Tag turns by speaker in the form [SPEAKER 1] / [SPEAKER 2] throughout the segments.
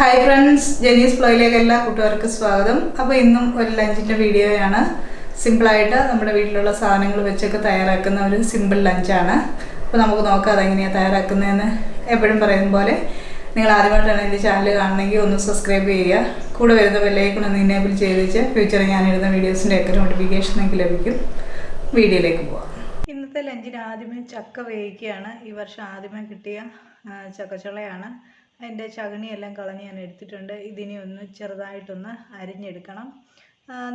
[SPEAKER 1] Hi friends ജെനീസ് ഫ്ലോയിലേക്ക് എല്ലാ കൂട്ടുകാർക്കും സ്വാഗതം. അപ്പോൾ ഇന്നും ഒരു ലഞ്ചിന്റെ വീഡിയോയാണ്. സിമ്പിളായിട്ട് നമ്മുടെ വീട്ടിലുള്ള സാധനങ്ങൾ വെച്ചൊക്കെ തയ്യാറാക്കുന്ന ഒരു സിമ്പിൾ ലഞ്ചാണ് അപ്പോൾ നമുക്ക് നോക്കാം അതെങ്ങനെയാണ് തയ്യാറാക്കുന്നതെന്ന്. എപ്പോഴും പറയുന്ന പോലെ നിങ്ങൾ ആദ്യമായിട്ടാണ് എന്റെ ചാനൽ കാണണമെങ്കിൽ ഒന്ന് സബ്സ്ക്രൈബ് ചെയ്യുക. കൂടെ വരുന്ന ബെല്ലൈക്കൺ ഒന്ന് ഇനേബിൾ ചെയ്ത് വെച്ച് ഫ്യൂച്ചറിൽ ഞാനിടുന്ന വീഡിയോസിന്റെ ഒക്കെ നോട്ടിഫിക്കേഷൻ നിങ്ങൾക്ക് ലഭിക്കും. വീഡിയോയിലേക്ക് പോവാം. ഇന്നത്തെ ലഞ്ചിന് ആദ്യമേ ചക്ക വേവിക്കുകയാണ്. ഈ വർഷം ആദ്യമേ കിട്ടിയ ചക്കച്ചുളയാണ് അതിന്റെ ചകിണിയെല്ലാം കളഞ്ഞ് ഞാൻ എടുത്തിട്ടുണ്ട്. ഇതിനി ഒന്ന് ചെറുതായിട്ടൊന്ന് അരിഞ്ഞെടുക്കണം.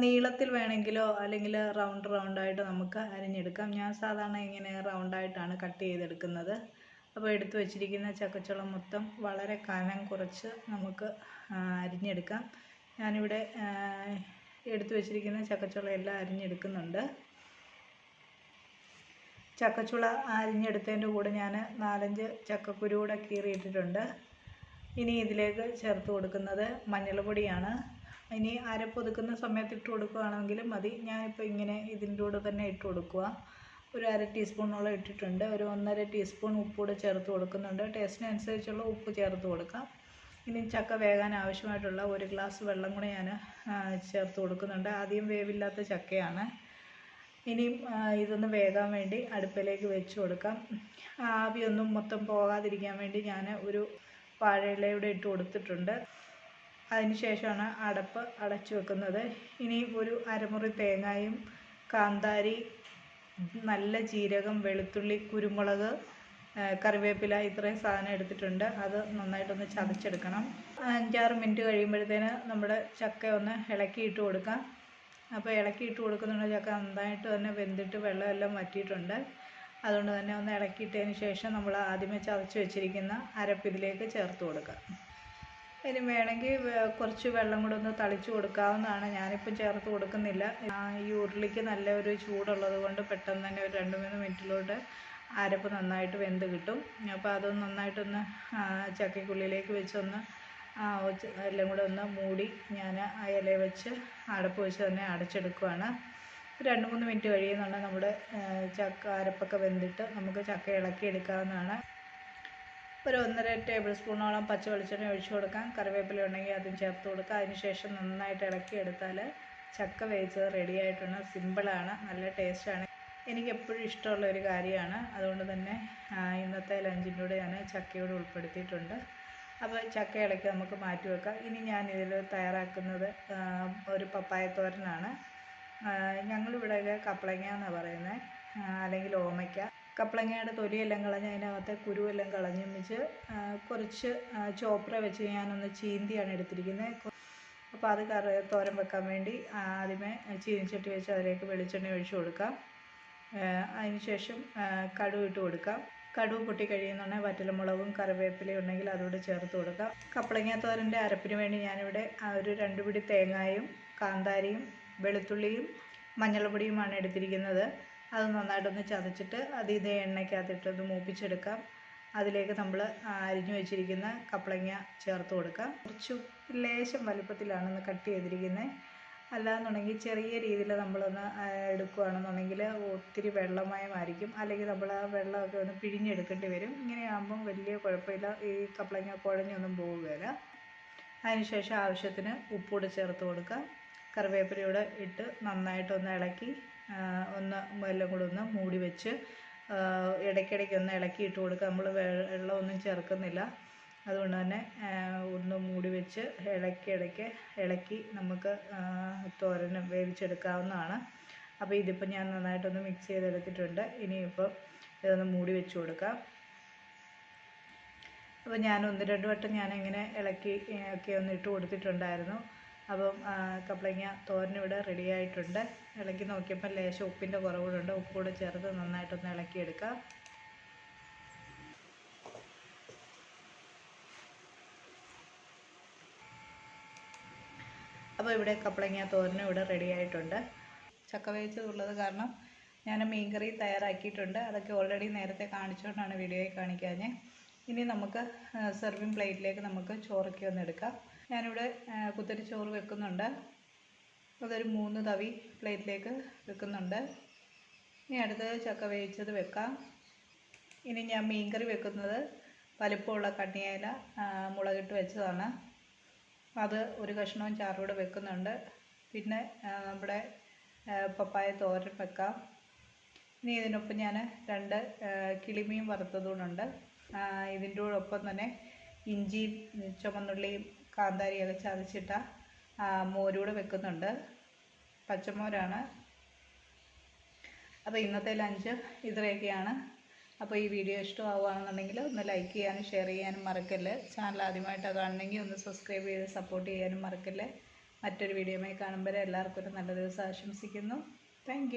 [SPEAKER 1] നീളത്തിൽ വേണമെങ്കിലോ അല്ലെങ്കിൽ റൗണ്ട് റൗണ്ടായിട്ട് നമുക്ക് അരിഞ്ഞെടുക്കാം. ഞാൻ സാധാരണ ഇങ്ങനെ റൗണ്ടായിട്ടാണ് കട്ട് ചെയ്തെടുക്കുന്നത്. അപ്പോൾ എടുത്തു വച്ചിരിക്കുന്ന ചക്കച്ചുളം മൊത്തം വളരെ കനം കുറച്ച് നമുക്ക് അരിഞ്ഞെടുക്കാം. ഞാനിവിടെ എടുത്തു വച്ചിരിക്കുന്ന ചക്കച്ചുള എല്ലാം അരിഞ്ഞെടുക്കുന്നുണ്ട്. ചക്കച്ചുള അരിഞ്ഞെടുത്തതിന്റെ കൂടെ ഞാൻ നാലഞ്ച് ചക്കക്കുരു കൂടെ കീറിയിട്ടിട്ടുണ്ട്. ഇനി ഇതിലേക്ക് ചേർത്ത് കൊടുക്കുന്നത് മഞ്ഞൾപ്പൊടിയാണ് ഇനി അരപ്പൊതുക്കുന്ന സമയത്ത് ഇട്ട് കൊടുക്കുകയാണെങ്കിലും മതി. ഞാനിപ്പോൾ ഇങ്ങനെ ഇതിന്റെ കൂടെ തന്നെ ഇട്ട് കൊടുക്കുക. ഒരു അര ടീസ്പൂണോളം ഇട്ടിട്ടുണ്ട്. ഒരു ഒന്നര ടീസ്പൂൺ ഉപ്പൂടെ ചേർത്ത് കൊടുക്കുന്നുണ്ട്. ടേസ്റ്റിനനുസരിച്ചുള്ള ഉപ്പ് ചേർത്ത് കൊടുക്കാം. ഇനി ചക്ക വേകാൻ ആവശ്യമായിട്ടുള്ള ഒരു ഗ്ലാസ് വെള്ളം കൂടെ ഞാൻ ചേർത്ത് കൊടുക്കുന്നുണ്ട്. ആദ്യം വേവില്ലാത്ത ചക്കയാണ്. ഇനിയും ഇതൊന്ന് വേകാൻ വേണ്ടി അടുപ്പിലേക്ക് വെച്ച് കൊടുക്കാം. ആവിയൊന്നും മൊത്തം പോകാതിരിക്കാൻ വേണ്ടി ഞാൻ ഒരു വാഴയിലയുടെ ഇട്ട് കൊടുത്തിട്ടുണ്ട്. അതിനുശേഷമാണ് അടപ്പ് അടച്ചു വെക്കുന്നത്. ഇനി ഒരു അരമുറി തേങ്ങായും കാന്താരി നല്ല ജീരകം വെളുത്തുള്ളി കുരുമുളക് കറിവേപ്പില ഇത്രയും സാധനം എടുത്തിട്ടുണ്ട്. അത് നന്നായിട്ടൊന്ന് ചതച്ചെടുക്കണം. അഞ്ചാറ് മിനിറ്റ് കഴിയുമ്പോഴത്തേന് നമ്മുടെ ചക്ക ഒന്ന് ഇളക്കിയിട്ട് കൊടുക്കാം. അപ്പോൾ ഇളക്കിയിട്ട് കൊടുക്കുന്നുണ്ടെങ്കിൽ കൊടുക്കുന്നുണ്ട് ചക്ക. നന്നായിട്ട് തന്നെ വെന്തിട്ട് വെള്ളമെല്ലാം വറ്റിയിട്ടുണ്ട്. അതുകൊണ്ട് തന്നെ ഒന്ന് ഇളക്കിയിട്ടതിന് ശേഷം നമ്മൾ ആദ്യമേ ചതച്ച് വെച്ചിരിക്കുന്ന അരപ്പ് ഇതിലേക്ക് ചേർത്ത് കൊടുക്കുക. ഇനി വേണമെങ്കിൽ കുറച്ച് വെള്ളം കൂടെ ഒന്ന് തളിച്ച് കൊടുക്കാവുന്നതാണ്. ഞാനിപ്പോൾ ചേർത്ത് കൊടുക്കുന്നില്ല. ഈ ഉരുളിക്ക് നല്ല ഒരു ചൂടുള്ളത് കൊണ്ട് പെട്ടെന്ന് തന്നെ ഒരു രണ്ട് മൂന്ന് മിനിറ്റിലോട്ട് അരപ്പ് നന്നായിട്ട് വെന്ത് കിട്ടും. അപ്പോൾ അതൊന്ന് നന്നായിട്ടൊന്ന് ചക്കിക്കുള്ളിലേക്ക് വെച്ചൊന്ന് എല്ലാം കൂടെ ഒന്ന് മൂടി ഞാൻ ആ ഇല വെച്ച് അടപ്പ് വെച്ച് തന്നെ അടച്ചെടുക്കുവാണ്. രണ്ട് മൂന്ന് മിനിറ്റ് കഴിയുന്നുണ്ടെങ്കിൽ നമ്മുടെ ചക്ക അരപ്പൊക്കെ വെന്തിട്ട് നമുക്ക് ചക്ക ഇളക്കി എടുക്കാവുന്നതാണ്. ഒരു ഒന്നര ടേബിൾ സ്പൂണോളം പച്ച വെളിച്ചെണ്ണ ഒഴിച്ചു കൊടുക്കാം. കറിവേപ്പില ഉണ്ടെങ്കിൽ അതും ചേർത്ത് കൊടുക്കാം. അതിനുശേഷം നന്നായിട്ട് ഇളക്കി എടുത്താൽ ചക്ക വേവിച്ചത് റെഡി ആയിട്ടുണ്ട്. സിമ്പിളാണ് നല്ല ടേസ്റ്റാണ് എനിക്ക് എപ്പോഴും ഇഷ്ടമുള്ള ഒരു കാര്യമാണ്. അതുകൊണ്ട് തന്നെ ഇന്നത്തെ ലഞ്ചിന്റെ കൂടെ ഞാൻ ചക്കയോട് ഉൾപ്പെടുത്തിയിട്ടുണ്ട്. അപ്പോൾ ചക്ക ഇളക്കി നമുക്ക് മാറ്റി വെക്കാം. ഇനി ഞാൻ ഇതിൽ തയ്യാറാക്കുന്നത് ഒരു പപ്പായ തോരനാണ് ആ, കപ്ലങ്ങ എന്നാണ് പറയുന്നത് അല്ലെങ്കിൽ ഓമയ്ക്ക. കപ്പളങ്ങയുടെ തൊലിയെല്ലാം കളഞ്ഞ് അതിനകത്തെ കുരുവെല്ലാം കളഞ്ഞ് വെച്ച് കുറച്ച് ചോപ്ര വെച്ച് ഞാനൊന്ന് ചീന്തിയാണ് എടുത്തിരിക്കുന്നത്. അപ്പോൾ അത് കറി തോരൻ വെക്കാൻ വേണ്ടി ആദ്യമേ ചീനിച്ചട്ടി വെച്ച് അതിലേക്ക് വെളിച്ചെണ്ണ ഒഴിച്ച് കൊടുക്കാം. അതിന് ശേഷം കടുവ് ഇട്ട് കൊടുക്കാം. കടുക് പൊട്ടി കഴിയുന്നുണ്ടെങ്കിൽ വറ്റലമുളകും കറിവേപ്പിലയും ഉണ്ടെങ്കിൽ അതുകൂടെ ചേർത്ത് കൊടുക്കാം. കപ്പളങ്ങ തോരന്റെ അരപ്പിന് വേണ്ടി ഞാനിവിടെ ഒരു രണ്ട് പിടി തേങ്ങായും കാന്താരിയും വെളുത്തുള്ളിയും മഞ്ഞൾപ്പൊടിയുമാണ് എടുത്തിരിക്കുന്നത്. അത് നന്നായിട്ടൊന്ന് ചതച്ചിട്ട് അത് ഇതേ എണ്ണയ്ക്കകത്തിട്ട് ഒന്ന് മൂപ്പിച്ചെടുക്കാം. അതിലേക്ക് നമ്മൾ അരിഞ്ഞു വെച്ചിരിക്കുന്ന കപ്പളങ്ങ ചേർത്ത് കൊടുക്കാം. കുറച്ച് ലേശം വലുപ്പത്തിലാണ് ഒന്ന് കട്ട് ചെയ്തിരിക്കുന്നത് അല്ലാന്നുണ്ടെങ്കിൽ ചെറിയ രീതിയിൽ നമ്മളൊന്ന് എടുക്കുകയാണെന്നുണ്ടെങ്കിൽ ഒത്തിരി വെള്ളമയമായിരിക്കും. അല്ലെങ്കിൽ നമ്മൾ ആ വെള്ളമൊക്കെ ഒന്ന് പിഴിഞ്ഞെടുക്കേണ്ടി വരും. ഇങ്ങനെയാകുമ്പം വലിയ കുഴപ്പമില്ല. ഈ കപ്പളങ്ങ കുഴഞ്ഞൊന്നും പോവുകയില്ല. അതിനുശേഷം ആവശ്യത്തിന് ഉപ്പൂടെ ചേർത്ത് കൊടുക്കുക കറിവേപ്പിലയൂടെ ഇട്ട് നന്നായിട്ടൊന്ന് ഇളക്കി ഒന്ന് എല്ലാം കൂടെ ഒന്ന് മൂടി വെച്ച് ഇടയ്ക്കിടയ്ക്ക് ഒന്ന് ഇളക്കി ഇട്ട് കൊടുക്കുക. നമ്മൾ വെള്ളമൊന്നും ചേർക്കുന്നില്ല. അതുകൊണ്ട് തന്നെ ഒന്ന് മൂടി വെച്ച് ഇളക്കി ഇളക്കി നമുക്ക് തോരൻ വേവിച്ചെടുക്കാവുന്നതാണ്. അപ്പോൾ ഇതിപ്പോൾ ഞാൻ നന്നായിട്ടൊന്ന് മിക്സ് ചെയ്തെടുത്തിട്ടുണ്ട്. ഇനിയിപ്പോൾ ഇതൊന്ന് മൂടി വെച്ച് കൊടുക്കാം. അപ്പോൾ ഞാൻ ഒന്ന് രണ്ട് വട്ടം ഞാനിങ്ങനെ ഇളക്കി ഒക്കെ ഒന്ന് ഇട്ട് കൊടുത്തിട്ടുണ്ടായിരുന്നു. അപ്പം കപ്ലങ്ങ തോരൻ ഇവിടെ റെഡി ആയിട്ടുണ്ട്. ഇളക്കി നോക്കിയപ്പോൾ ലേശം ഉപ്പിന്റെ കുറവുണ്ട് ഉപ്പൂടെ ചേർത്ത് നന്നായിട്ടൊന്ന് ഇളക്കിയെടുക്കാം. അപ്പോൾ ഇവിടെ കപ്പളങ്ങ തോരനും ഇവിടെ റെഡി ആയിട്ടുണ്ട്. ചക്ക വേവിച്ചതുള്ളത് കാരണം ഞാൻ മീൻകറി തയ്യാറാക്കിയിട്ടുണ്ട്. അതൊക്കെ ഓൾറെഡി നേരത്തെ കാണിച്ചുകൊണ്ടാണ് വീഡിയോയിൽ കാണിക്കാഞ്ഞ്. ഇനി നമുക്ക് സെർവിങ് പ്ലേറ്റിലേക്ക് നമുക്ക് ചോറൊക്കെ ഒന്ന് എടുക്കാം. ഞാനിവിടെ കുത്തരി ചോറ് വെക്കുന്നുണ്ട്. അതൊരു മൂന്ന് തവി പ്ലേറ്റിലേക്ക് വെക്കുന്നുണ്ട്. ഇനി അടുത്തത് ചക്ക വേവിച്ചത് വെക്കാം. ഇനി ഞാൻ മീൻകറി വെക്കുന്നത് വലിപ്പമുള്ള കണ്ണിയേല മുളകിട്ട് വെച്ചതാണ്. അത് ഒരു കഷ്ണവും ചാറൂടെ വെക്കുന്നുണ്ട്. പിന്നെ നമ്മുടെ പപ്പായ തോരൻ വെക്കാം. ഇനി ഇതിനൊപ്പം ഞാൻ രണ്ട് കിളിമീൻ വറുത്തതുകൊണ്ടുണ്ട് ഇതിന്റെ കൂടെ ഒപ്പം തന്നെ ഇഞ്ചിയും ചുമന്നുള്ളിയും കാന്താരിയൊക്കെ ചതച്ചിട്ട മോരൂടെ വെക്കുന്നുണ്ട്. പച്ചമോരാണ്. അപ്പോൾ ഇന്നത്തെ ലഞ്ച് ഇത്രയൊക്കെയാണ്. അപ്പോൾ ഈ വീഡിയോ ഇഷ്ടമാവുകയാണെന്നുണ്ടെങ്കിൽ ഒന്ന് ലൈക്ക് ചെയ്യാനും ഷെയർ ചെയ്യാനും മറക്കല്ലേ. ചാനൽ ആദ്യമായിട്ടാണ് കാണണമെങ്കിൽ ഒന്ന് സബ്സ്ക്രൈബ് ചെയ്ത് സപ്പോർട്ട് ചെയ്യാനും മറക്കല്ലേ. മറ്റൊരു വീഡിയോയുമായി കാണുമ്പോൾ എല്ലാവർക്കും ഒരു നല്ല ദിവസം ആശംസിക്കുന്നു. താങ്ക്